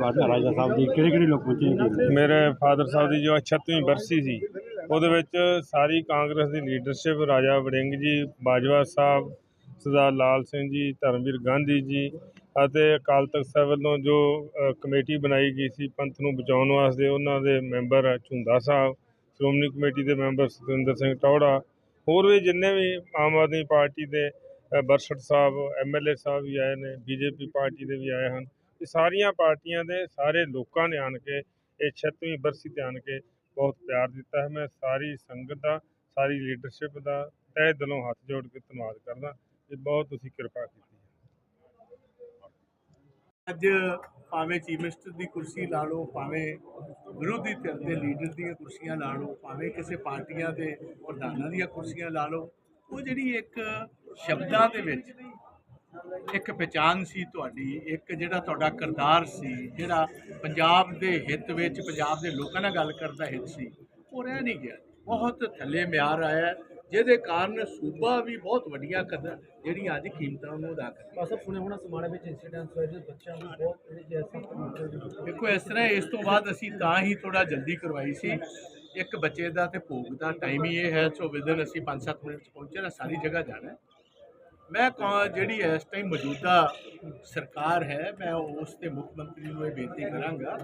ਬਾਦਸ਼ਾਹ ਰਾਜਾ ਸਾਹਿਬ ਦੀ ਕਿਹੜੇ ਕਿਹੜੇ ਲੋਕ ਪਹੁੰਚੇ ਨੇ ਮੇਰੇ ਫਾਦਰ ਸਾਹਿਬ ਦੀ ਜੋ 36ਵੀਂ ਬਰਸੀ ਸੀ ਉਹਦੇ ਵਿੱਚ ਸਾਰੀ ਕਾਂਗਰਸ ਦੀ ਲੀਡਰਸ਼ਿਪ ਰਾਜਾ ਵੜਿੰਗ ਜੀ ਬਾਜਵਾ ਸਾਹਿਬ ਸਰਦਾਰ ਲਾਲ ਸਿੰਘ ਜੀ ਧਰਮਵੀਰ ਗਾਂਧੀ ਜੀ ਅਤੇ ਅਕਾਲ ਤਖਤ ਸਾਹਿਬ ਵੱਲੋਂ ਜੋ ਕਮੇਟੀ ਬਣਾਈ ਗਈ ਸੀ ਪੰਥ ਨੂੰ ਬਚਾਉਣ ਵਾਸਤੇ ਉਹਨਾਂ ਦੇ ਮੈਂਬਰ ਝੁੰਦਾ ਸਾਹਿਬ ਸ਼੍ਰੋਮਣੀ ਕਮੇਟੀ ਦੇ ਮੈਂਬਰ ਸਤਿੰਦਰ ਸਿੰਘ ਟੌੜਾ ਹੋਰ ਵੀ ਜਿੰਨੇ ਵੀ ਆਮ ਆਦਮੀ ਪਾਰਟੀ ਦੇ ਅ, ਬਰਸਟ ਸਾਹਿਬ ਐਮਐਲਏ ਸਾਹਿਬ ਵੀ ਆਏ ਨੇ ਬੀਜੇਪੀ ਪਾਰਟੀ ਦੇ ਵੀ ਆਏ ਹਨ। ਇਹ ਸਾਰੀਆਂ ਪਾਰਟੀਆਂ ਦੇ ਸਾਰੇ ਲੋਕਾਂ ਨੇ ਆਣ ਕੇ ਇਹ 36ਵੀਂ ਬਰਸੀ ਤੇ ਆਣ ਕੇ ਬਹੁਤ ਪਿਆਰ ਦਿੱਤਾ ਹੈ। ਮੈਂ ਸਾਰੀ ਸੰਗਤ ਦਾ, ਸਾਰੀ ਲੀਡਰਸ਼ਿਪ ਦਾ ਤਹਿ ਦਿਲੋਂ ਹੱਥ ਜੋੜ ਕੇ ਧੰਨਵਾਦ ਕਰਦਾ ਇਹ ਬਹੁਤ ਤੁਸੀਂ ਕਿਰਪਾ ਕੀਤੀ ਅੱਜ ਭਾਵੇਂ ਚੀਫ ਮਿਨਿਸਟਰ ਦੀ ਕੁਰਸੀ ਲਾ ਲਓ, ਭਾਵੇਂ ਵਿਰੋਧੀ ਧਿਰ ਦੇ ਲੀਡਰ ਦੀਆਂ ਕੁਰਸੀਆਂ ਲਾ ਲਓ, ਭਾਵੇਂ ਕਿਸੇ ਪਾਰਟੀਆਂ ਦੇ ਪ੍ਰਧਾਨਾਂ ਦੀਆਂ ਕੁਰਸੀਆਂ ਲਾ ਲਓ, ਉਹ ਜਿਹੜੀ ਇੱਕ ਸ਼ਬਦਾਂ ਦੇ ਵਿੱਚ ਇੱਕ ਪਛਾਣ ਸੀ ਤੁਹਾਡੀ ਇੱਕ ਜਿਹੜਾ ਤੁਹਾਡਾ ਕਿਰਦਾਰ ਸੀ ਜਿਹੜਾ ਪੰਜਾਬ ਦੇ ਹਿੱਤ ਵਿੱਚ ਪੰਜਾਬ ਦੇ ਲੋਕਾਂ ਨਾਲ ਗੱਲ ਕਰਦਾ ਹਿੱਤ ਸੀ ਉਹ ਰਹਿ ਨਹੀਂ ਗਿਆ ਬਹੁਤ ਥੱਲੇ ਮਿਆਰ ਆਇਆ ਜਿਹਦੇ ਕਾਰਨ ਸੂਬਾ ਵੀ ਬਹੁਤ ਵੱਡੀਆਂ ਕਦਰ ਜਿਹੜੀਆਂ ਅੱਜ ਕੀਮਤਾਂ ਉਹਨੂੰ ਅਦਾ ਕਰ ਰਿਹਾ ਅਸਰ ਸੁਣਿਆ ਹੋਣਾ ਸਮਾਣੇ ਵਿੱਚ ਇਨਸੀਡੈਂਟ ਹੋਏ ਜਿਹਦੇ ਬੱਚਿਆਂ ਨੂੰ ਬਹੁਤ ਐਸਾ ਦੇਖੋ ਇਸ ਤਰ੍ਹਾਂ ਇਸ ਤੋਂ ਬਾਅਦ ਅਸੀਂ ਤਾਂ ਹੀ ਥੋੜਾ ਜਲਦੀ ਕਰਵਾਈ ਸੀ ਇੱਕ ਬੱਚੇ ਦਾ ਤੇ ਭੋਗ ਦਾ ਟਾਈਮ ਹੀ ਇਹ ਹੈ ਸੋ ਵਿਦਨ ਅਸੀਂ 5-7 ਮਿੰਟ ਚ ਪਹੁੰਚੇ ਨਾ ਸਾਰੀ ਜਗ੍ਹਾ ਜਾਣਾ। ਮੈਂ ਕਹਾਂ ਜਿਹੜੀ ਇਸ ਟਾਈਮ ਮੌਜੂਦਾ ਸਰਕਾਰ ਹੈ, ਮੈਂ ਉਸ ਤੇ ਮੁੱਖ ਮੰਤਰੀ ਨੂੰ ਇਹ ਬੇਨਤੀ ਕਰਾਂਗਾ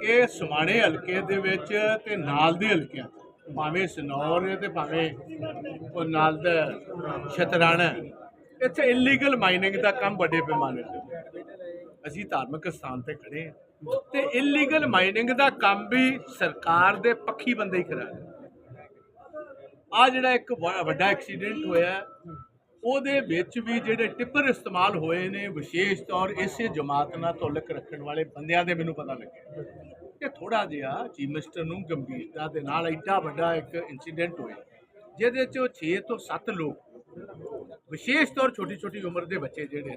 ਕਿ ਸਮਾਣੇ ਹਲਕੇ ਦੇ ਵਿੱਚ ਤੇ ਨਾਲ ਦੇ ਹਲਕਿਆਂ ਭਾਵੇਂ ਸਨੌਰ ਹੈ ਤੇ ਭਾਵੇਂ ਉਹ ਨਾਲ ਦਾ ਸ਼ਤਰਾਣਾ ਇੱਥੇ ਇਲੀਗਲ ਮਾਈਨਿੰਗ ਦਾ ਕੰਮ ਵੱਡੇ ਪੈਮਾਨੇ ਤੇ ਅਸੀਂ ਧਾਰਮਿਕ ਸਥਾਨ ਤੇ ਖੜੇ ਹਾਂ ਤੇ ਇਲੀਗਲ ਮਾਈਨਿੰਗ ਦਾ ਕੰਮ ਵੀ ਸਰਕਾਰ ਦੇ ਪੱਖੀ ਬੰਦੇ ਹੀ ਕਰਾ ਰਹੇ ਆ ਜਿਹੜਾ ਇੱਕ ਵ- ਵੱਡਾ ਐਕਸੀਡੈਂਟ ਹੋਇਆ ਉਹਦੇ ਵਿੱਚ ਵੀ ਜਿਹੜੇ ਟਿੱਪਰ ਇਸਤੇਮਾਲ ਹੋਏ ਨੇ, ਵਿਸ਼ੇਸ਼ ਤੌਰ ਇਸੇ ਜਮਾਤ ਨਾਲ ਤਾਲੁਕ ਰੱਖਣ ਵਾਲੇ ਬੰਦਿਆਂ ਦੇ ਮੈਨੂੰ ਪਤਾ ਲੱਗਿਆ। ਕਿ ਥੋੜਾ ਜਿਹਾ ਚੀਫ ਮਿਨਿਸਟਰ ਨੂੰ ਗੰਭੀਰਤਾ ਦੇ ਨਾਲ ਐਡਾ ਵੱਡਾ ਇੱਕ ਇਨਸੀਡੈਂਟ ਹੋਇਆ, ਜਿਹਦੇ 'ਚ 6 ਤੋਂ 7 ਲੋਕ, ਵਿਸ਼ੇਸ਼ ਤੌਰ ਛੋਟੀ ਛੋਟੀ ਉਮਰ ਦੇ ਬੱਚੇ ਜਿਹੜੇ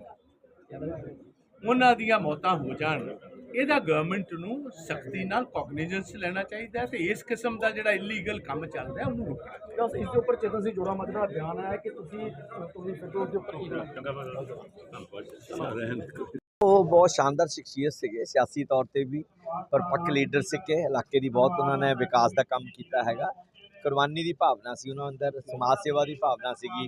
ਉਹਨਾਂ ਦੀਆਂ ਮੌਤਾਂ ਹੋ ਜਾਣ। ਇਹਦਾ ਗਵਰਨਮੈਂਟ ਨੂੰ ਸਖਤੀ ਨਾਲ ਕੋਗਨੀਜੈਂਸ ਲੈਣਾ ਚਾਹੀਦਾ ਹੈ ਤੇ ਇਸ ਕਿਸਮ ਦਾ ਜਿਹੜਾ ਇਲੀਗਲ ਕੰਮ ਚੱਲ ਰਿਹਾ ਉਹਨੂੰ ਰੋਕਣਾ ਚਾਹੀਦਾ ਬਸ ਇਸ ਦੇ ਉੱਪਰ ਚੇਤਨ ਸਿੰਘ ਜੋੜਾ ਮਤ ਦਾ ਬਿਆਨ ਆਇਆ ਕਿ ਤੁਸੀਂ ਤੁਸੀਂ ਫਿਰੋਜ਼ ਦੇ ਉੱਪਰ ਕੀ ਕਰਨਾ? ਉਹ ਬਹੁਤ ਸ਼ਾਨਦਾਰ ਸ਼ਖਸੀਅਤ ਸੀਗੇ ਸਿਆਸੀ ਤੌਰ ਤੇ ਵੀ ਪਰ ਪੱਕ ਲੀਡਰ ਸੀਗੇ ਇਲਾਕੇ ਦੀ ਬਹੁਤ ਉਹਨਾਂ ਨੇ ਵਿਕਾਸ ਦਾ ਕੰਮ ਕੀਤਾ ਹੈਗਾ। ਕੁਰਬਾਨੀ ਦੀ ਭਾਵਨਾ ਸੀ ਉਹਨਾਂ ਅੰਦਰ ਸਮਾਜ ਸੇਵਾ ਦੀ ਭਾਵਨਾ ਸੀਗੀ।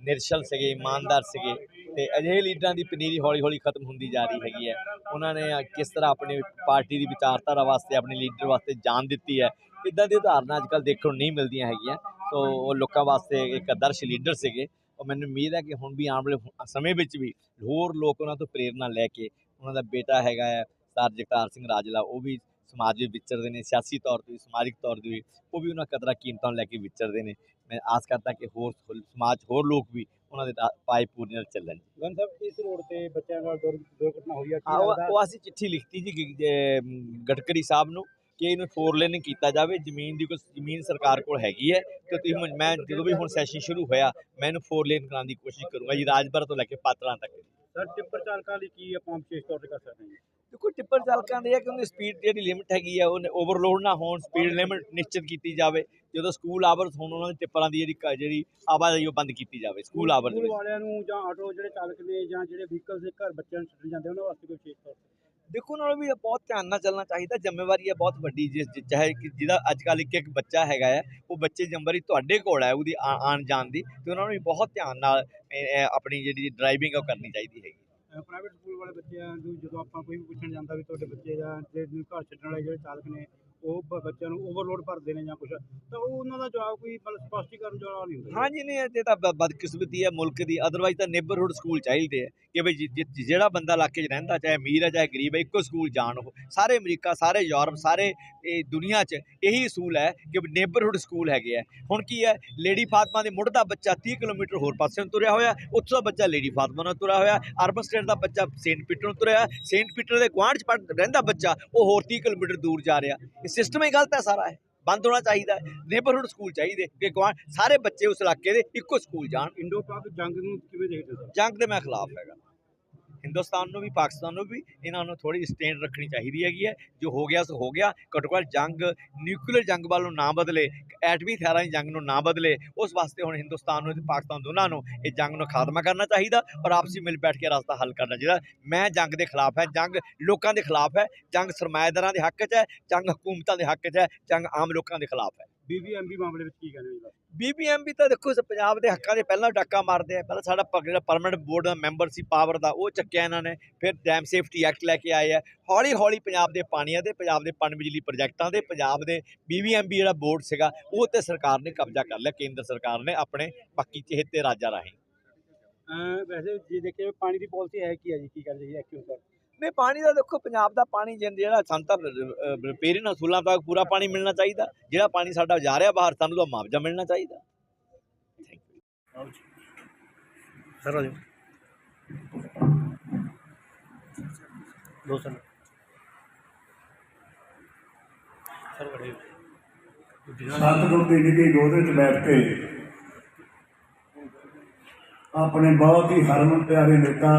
ਨਿਰਸ਼ਲ ਸੀਗੇ, ਇਮਾਨਦਾਰ ਸੀਗੇ ਤੇ ਅਜਿਹੇ ਲੀਡਰਾਂ ਦੀ ਪਨੀਰੀ ਹੌਲੀ ਹੌਲੀ ਖਤਮ ਹੁੰਦੀ ਜਾ ਰਹੀ ਹੈਗੀ ਹੈ। ਉਹਨਾਂ ਨੇ ਕਿਸ ਤਰ੍ਹਾਂ ਆਪਣੀ ਪਾਰਟੀ ਦੀ ਵਿਚਾਰਧਾਰਾ ਵਾਸਤੇ, ਆਪਣੇ ਲੀਡਰ ਵਾਸਤੇ ਜਾਨ ਦਿੱਤੀ ਹੈ, ਇਦਾਂ ਦੀ ਉਦਾਹਰਨਾਂ ਅੱਜ ਕੱਲ੍ਹ ਦੇਖਣ ਨੂੰ ਨਹੀਂ ਮਿਲਦੀਆਂ ਹੈਗੀਆਂ। ਸੋ ਉਹ ਲੋਕਾਂ ਵਾਸਤੇ ਇੱਕ ਆਦਰਸ਼ ਲੀਡਰ ਸੀਗੇ। ਔਰ ਮੈਨੂੰ ਉਮੀਦ ਹੈ ਕਿ ਹੁਣ ਵੀ ਆਉਣ ਵਾਲੇ ਸਮੇਂ ਵਿੱਚ ਵੀ ਹੋਰ ਲੋਕ ਉਹਨਾਂ ਤੋਂ ਪ੍ਰੇਰਨਾ ਲੈ ਕੇ ਉਹਨਾਂ ਦਾ ਬੇਟਾ ਹੈਗਾ ਹੈ ਸਰ ਜਗਤਾਰ ਸਿੰਘ ਰਾਜਲਾ, ਉਹ ਵੀ ਸਮਾਜ ਵਿੱਚ ਵਿਚਰਦੇ ਨੇ ਸਿਆਸੀ ਤੌਰ ਤੇ ਵੀ ਸਮਾਜਿਕ ਤੌਰ ਤੇ ਵੀ ਉਹ ਵੀ ਉਹਨਾਂ ਕਦਰਾਂ ਕੀਮਤਾਂ ਨੂੰ ਲੈ ਕੇ ਵਿਚਰਦੇ ਨੇ। ਮੈਂ ਆਸ ਕਰਦਾ ਕਿ ਹੋਰ ਸਮਾਜ ਹੋਰ ਲੋਕ ਵੀ ਉਹਨਾਂ ਦੇ ਪਾਏ ਪੂਰੀ ਨਾਲ ਚੱਲਣ। ਗਨ ਸਾਹਿਬ ਇਸ ਰੋਡ ਤੇ ਬੱਚਿਆਂ ਨਾਲ ਦੁਰ- ਦੁਰਘਟਨਾ ਹੋਈ ਆ ਉਹ ਅਸੀਂ ਚਿੱਠੀ ਲਿਖਤੀ ਜੀ ਗ- ਜੇ, ਮ, ਗਡਕਰੀ ਸਾਹਿਬ ਨੂੰ ਕਿ ਇਹਨੂੰ ਫੋਰ ਲੇਨਿੰਗ ਕੀਤਾ ਜਾਵੇ ਜ਼ਮੀਨ ਦੀ ਕੋਈ ਜ਼ਮੀਨ ਸਰਕਾਰ ਕੋਲ ਹੈਗੀ ਹੈ ਤੇ ਤੁਸੀਂ ਮੈਂ ਜਦੋਂ ਵੀ ਹੁਣ ਸੈਸ਼ਨ ਸ਼ੁਰੂ ਹੋਇਆ ਮੈਂ ਇਹਨੂੰ ਫੋਰ ਲੇਨ ਕਰਾਉਣ ਦੀ ਕੋਸ਼ਿਸ਼ ਕਰੂੰਗਾ ਜੀ ਰਾਜਪੁਰਾ ਤੋਂ ਲੈ ਕੇ ਪਾਤੜਾਂ ਤੱਕ। ਸਰ ਟਿੱਪਰ ਚਾਲਕਾਂ ਲਈ ਕੀ ਆਪਾਂ ਵਿਸ਼ੇਸ਼ ਤੌਰ ਤੇ ਕਰ ਸਕਦੇ ਹਾਂ ਦੇਖੋ ਟਿੱਪਰ ਚਾਲਕਾਂ ਦੇ ਹੈ ਕਿ ਉਹਦੀ ਸਪੀਡ ਜਿਹੜੀ ਲਿਮਿਟ ਹੈਗੀ ਹੈ ਉਹ ਓਵਰਲੋਡ ਨਾ ਹੋਣ ਸਪੀਡ ਲਿਮਿਟ ਨਿਸ਼ਚਿਤ ਕੀਤੀ ਜਾਵੇ। ਜਦੋਂ ਸਕੂਲ ਆਵਰਸ ਹੋਣ ਉਹਨਾਂ ਦੇ ਟਿੱਪਰਾਂ ਦੀ ਜਿਹੜੀ ਜਿਹੜੀ ਆਵਾਜਾਈ ਉਹ ਬੰਦ ਕੀਤੀ ਜਾਵੇ ਸਕੂਲ ਆਵਰ ਦੇ ਸਕੂਲ ਵਿੱਚ। ਵਾਲਿਆਂ ਨੂੰ ਜਾਂ ਆਟੋ ਜਿਹੜੇ ਚਾਲਕ ਨੇ ਜਾਂ ਜਿਹੜੇ ਵਹੀਕਲ ਦੇ ਘਰ ਬੱਚਿਆਂ ਨੂੰ ਛੱਡਣ ਜਾਂਦੇ ਉਹਨਾਂ ਵਾਸਤੇ ਕੋਈ ਵਿਸ਼ੇਸ਼ ਤੌਰ ਤੇ? ਦੇਖੋ ਨਾਲ ਵੀ ਬਹੁਤ ਧਿਆਨ ਨਾਲ ਚੱਲਣਾ ਚਾਹੀਦਾ, ਜ਼ਿੰਮੇਵਾਰੀ ਹੈ ਬਹੁਤ ਵੱਡੀ, ਜਿਸ ਜਿ- ਚਾਹੇ ਕਿ ਜਿਹਦਾ ਅੱਜ ਕੱਲ੍ਹ ਇੱਕ ਇੱਕ ਬੱਚਾ ਹੈਗਾ ਹੈ ਉਹ ਬੱਚੇ ਜ਼ਿੰਮੇਵਾਰੀ ਤੁਹਾਡੇ ਕੋਲ ਹੈ ਉਹਦੀ ਆ- ਆਉਣ ਜਾਣ ਦੀ, ਤੇ ਉਹਨਾਂ ਨੂੰ ਵੀ ਬਹੁਤ ਧਿਆਨ ਨਾਲ ਆਪਣੀ ਜਿਹੜੀ ਡਰਾਈਵਿੰਗ ਉਹ ਕਰਨੀ ਚਾਹੀਦੀ ਹੈਗੀ। ਪ੍ਰਾਈਵੇਟ ਸਕੂਲ ਵਾਲੇ ਬੱਚਿਆਂ ਨੂੰ ਜਦੋਂ ਆਪਾਂ ਕੋਈ ਵੀ ਪੁੱਛਣ ਜਾਂਦਾ ਵੀ ਤੁਹਾਡੇ ਬੱਚੇ ਜਾਂ ਜਿਹੜੇ ਘਰ ਛੱਡਣ ਵਾਲੇ ਜਿਹੜੇ ਚਾਲਕ ਨੇ ਉਹ ਬ- ਬੱਚਿਆਂ ਨੂੰ ਓਵਰਲੋਡ ਭਰਦੇ ਨੇ ਜਾਂ ਕੁਝ ਤਾਂ ਉਹ ਉਹਨਾਂ ਦਾ ਜਵਾਬ ਕੋਈ ਮਤਲਬ ਸਪਸ਼ਟੀਕਰਨ ਜਵਾਬ ਨਹੀਂ ਹੁੰਦਾ ਹਾਂਜੀ, ਨਹੀਂ, ਇਹ ਤਾਂ ਬ- ਬਦਕਿਸਮਤੀ ਹੈ ਮੁਲਕ ਦੀ ਅਦਰਵਾਈਜ਼ ਤਾਂ ਨੇਬਰਹੁੱਡ ਸਕੂਲ ਚਾਹੀਦੇ ਆ ਕਿ ਬਈ ਜਿ- ਜਿ- ਜਿਹੜਾ ਬੰਦਾ ਇਲਾਕੇ 'ਚ ਰਹਿੰਦਾ, ਚਾਹੇ ਅਮੀਰ ਹੈ, ਚਾਹੇ ਗਰੀਬ ਹੈ, ਇੱਕੋ ਸਕੂਲ ਜਾਣ ਉਹ। ਸਾਰੇ ਅਮਰੀਕਾ, ਸਾਰੇ ਯੂਰਪ, ਸਾਰੇ ਇਹ ਦੁਨੀਆ 'ਚ ਇਹੀ ਅਸੂਲ ਹੈ ਕਿ ਨੇਬਰਹੁਡ ਸਕੂਲ ਹੈਗੇ ਹੈ ਹੁਣ ਕੀ ਹੈ ਲੇਡੀ ਫਾਤਮਾ ਦੇ ਮੁੱਢ ਦਾ ਬੱਚਾ 30 ਕਿਲੋਮੀਟਰ ਹੋਰ ਪਾਸੇ ਨੂੰ ਤੁਰਿਆ ਹੋਇਆ, ਉੱਥੋਂ ਦਾ ਬੱਚਾ ਲੇਡੀ ਫਾਤਮਾ ਨੂੰ ਤੁਰਿਆ ਹੋਇਆ, ਅਰਬਨ ਸਟੇਟ ਦਾ ਬੱਚਾ ਸੇਂਟ ਪੀਟਰ ਨੂੰ ਤੁਰਿਆ ਸੇਂਟ ਪੀਟਰ ਦੇ ਗੁਆਂਢ 'ਚ ਪੜ੍ਹ, ਰਹਿੰਦਾ ਬੱਚਾ, ਉਹ ਹੋਰ 30 ਕਿਲੋਮੀਟਰ ਦੂਰ ਜਾ ਰਿਹਾ। ਇਹ ਸਿਸਟਮ ਹੀ ਗਲਤ ਹੈ ਸਾਰਾ ਇਹ। ਬੰਦ ਹੋਣਾ ਚਾਹੀਦਾ ਨੇਬਰਹੁੱਡ ਸਕੂਲ ਚਾਹੀਦੇ। ਕਿ ਸਾਰੇ ਬੱਚੇ ਉਸ ਇਲਾਕੇ ਦੇ ਇੱਕੋ ਸਕੂਲ ਜਾਣ। ਇੰਡੋ ਪਾਕ ਜੰਗ ਨੂੰ ਕਿਵੇਂ ਦੇਖਦੇ ਜੰਗ ਦੇ ਮੈਂ ਖਿਲਾਫ ਹੈਗਾ। ਹਿੰਦੁਸਤਾਨ ਨੂੰ ਵੀ, ਪਾਕਿਸਤਾਨ ਨੂੰ ਵੀ ਇਹਨਾਂ ਨੂੰ ਥੋੜੀ ਸਟੇਨ ਰੱਖਣੀ ਚਾਹੀਦੀ ਹੈਗੀ ਹੈ। ਜੋ ਹੋ ਗਿਆ ਸੋ ਹੋ ਗਿਆ। ਘੱਟੋ ਘੱਟ ਜੰਗ, ਨਿਊਕਲੀਅਰ ਜੰਗ ਵੱਲ ਨੂੰ ਨਾ ਬਦਲੇ ਐਟਮੀ ਹਥਿਆਰਾਂ ਦੀ ਜੰਗ ਨੂੰ ਨਾ ਬਦਲੇ, ਉਸ ਵਾਸਤੇ ਹੁਣ ਹਿੰਦੁਸਤਾਨ ਨੂੰ ਤੇ ਪਾਕਿਸਤਾਨ ਦੋਨਾਂ ਨੂੰ ਇਹ ਜੰਗ ਨੂੰ ਖਾਤਮਾ ਕਰਨਾ ਚਾਹੀਦਾ ਔਰ ਆਪਸੀ ਮਿਲ ਬੈਠ ਕੇ ਰਸਤਾ ਹੱਲ ਕਰਨਾ ਚਾਹੀਦਾ। ਮੈਂ ਜੰਗ ਦੇ ਖਿਲਾਫ ਹੈ। ਜੰਗ ਲੋਕਾਂ ਦੇ ਖਿਲਾਫ ਹੈ। ਜੰਗ ਸਰਮਾਏਦਾਰਾਂ ਦੇ ਹੱਕ 'ਚ ਹੈ। ਜੰਗ ਹਕੂਮਤਾਂ ਦੇ ਹੱਕ 'ਚ ਹੈ। ਜੰਗ ਆਮ ਲੋਕਾਂ ਦੇ ਖਿਲਾਫ ਹੈ। ਬੀਬੀਐਮਬੀ ਮਾਮਲੇ ਵਿੱਚ ਕੀ ਕਹਿੰਦੇ ਹੋ ਜੀ? ਬੀਬੀਐਮਬੀ ਤਾਂ ਦੇਖੋ ਪੰਜਾਬ ਦੇ ਹੱਕਾਂ ਦੇ ਪਹਿਲਾਂ ਡਾਕਾ ਮਾਰਦੇ ਆ। ਪਹਿਲਾਂ ਸਾਡਾ ਜਿਹੜਾ ਪਰਮਨੈਂਟ ਬੋਰਡ ਦਾ ਮੈਂਬਰ ਸੀ ਪਾਵਰ ਦਾ ਉਹ ਚੱਕਿਆ ਇਹਨਾਂ ਨੇ। ਫਿਰ ਡੈਮ ਸੇਫਟੀ ਐਕਟ ਲੈ ਕੇ ਆਏ ਆ। ਹੌਲੀ ਹੌਲੀ ਪੰਜਾਬ ਦੇ ਪਾਣੀਆਂ ਦੇ ਪੰਜਾਬ ਦੇ ਪਣ ਬਿਜਲੀ ਪ੍ਰੋਜੈਕਟਾਂ ਦੇ ਪੰਜਾਬ ਦੇ ਬੀਬੀਐਮਬੀ ਜਿਹੜਾ ਬੋਰਡ ਸੀਗਾ ਉਹ ਤੇ ਸਰਕਾਰ ਨੇ ਕਬਜ਼ਾ ਕਰ ਲਿਆ। ਕੇਂਦਰ ਸਰਕਾਰ ਨੇ ਆਪਣੇ ਬਾਕੀ ਚਹੇਤੇ ਰਾਜਾਂ ਰਾਹੀਂ। ਵੈਸੇ ਜੇ ਦੇਖਿਆ ਪਾਣੀ ਦੀ ਪਾਲਿਸੀ ਹੈ ਕੀ ਹੈ ਜੀ? ਕੀ ਕਰਦੇ ਜੀ ਐਕਚੁਅਲ ਸਰ ਨਹੀਂ ਪਾਣੀ ਦਾ ਦੇਖੋ ਪੰਜਾਬ ਦਾ ਪਾਣੀ ਜਿਹੜਾ ਸਾਨੂੰ ਤਾਂ ਪੇਰੀਨ ਅਸੂਲਾਂ ਤੱਕ ਪੂਰਾ ਪਾਣੀ ਮਿਲਣਾ ਚਾਹੀਦਾ। ਜਿਹੜਾ ਪਾਣੀ ਸਾਡਾ ਜਾ ਰਿਹਾ ਬਾਹਰ ਸਾਨੂੰ ਤਾਂ ਮੁਆਵਜ਼ਾ ਮਿਲਣਾ ਚਾਹੀਦਾ। ਸਰ ਆ ਜਾਓ। ਦੋ ਸਰ। ਸਰ ਬੜੇ ਸਤਿਗੁਰ ਦੀ ਨਿੱਘੀ ਗੋਦ ਵਿੱਚ ਬੈਠ ਕੇ ਆਪਣੇ ਬਹੁਤ ਹੀ ਹਰਮਨ ਪਿਆਰੇ ਨੇਤਾ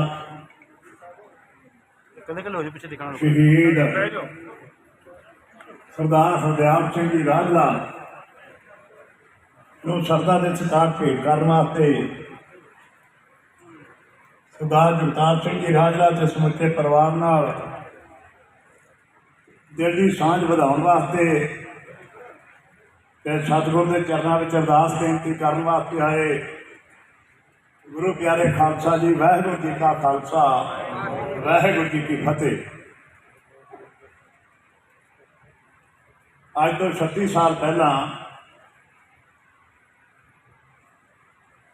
ਕਹਿੰਦੇ ਕਿ ਲੋ ਜੀ ਪਿੱਛੇ ਦਿਖਾਣਾ ਸ਼ਹੀਦ ਸਰਦਾਰ ਹਰਦਿਆਲ ਸਿੰਘ ਜੀ ਰਾਜਲਾ ਨੂੰ ਸਰਦਾ ਦੇ ਸਤਿਕਾਰ ਭੇਟ ਕਰਨ ਵਾਸਤੇ ਸਰਦਾਰ ਜਗਤਾਰ ਸਿੰਘ ਜੀ ਰਾਜਲਾ ਤੇ ਸਮੁੱਚੇ ਪਰਿਵਾਰ ਨਾਲ ਦਿਲ ਦੀ ਸਾਂਝ ਵਧਾਉਣ ਵਾਸਤੇ ਤੇ ਸਤਿਗੁਰ ਦੇ ਚਰਨਾਂ ਵਿੱਚ ਅਰਦਾਸ ਬੇਨਤੀ ਕਰਨ ਵਾਸਤੇ ਆਏ। ਗੁਰੂ ਪਿਆਰੇ ਖਾਲਸਾ ਜੀ ਵਾਹਿਗੁਰੂ ਜੀ ਕਾ ਖਾਲਸਾ। ਵਾਹਿਗੁਰੂ ਜੀ ਕੀ ਫਤਿਹ। ਅੱਜ ਤੋਂ 36 ਸਾਲ ਪਹਿਲਾਂ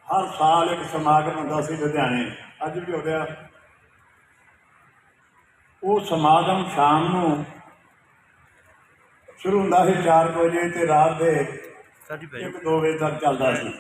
ਹਰ ਸਾਲ ਇੱਕ ਸਮਾਗਮ ਹੁੰਦਾ ਸੀ ਲੁਧਿਆਣੇ। ਅੱਜ ਵੀ ਹੋ ਰਿਹਾ ਉਹ ਸਮਾਗਮ ਸ਼ਾਮ ਨੂੰ ਸ਼ੁਰੂ ਹੁੰਦਾ ਸੀ 4 ਵਜੇ ਤੇ ਰਾਤ ਦੇ ਸਰ ਜੀ 1 2 ਵਜੇ ਤੱਕ ਚੱਲਦਾ ਸੀ।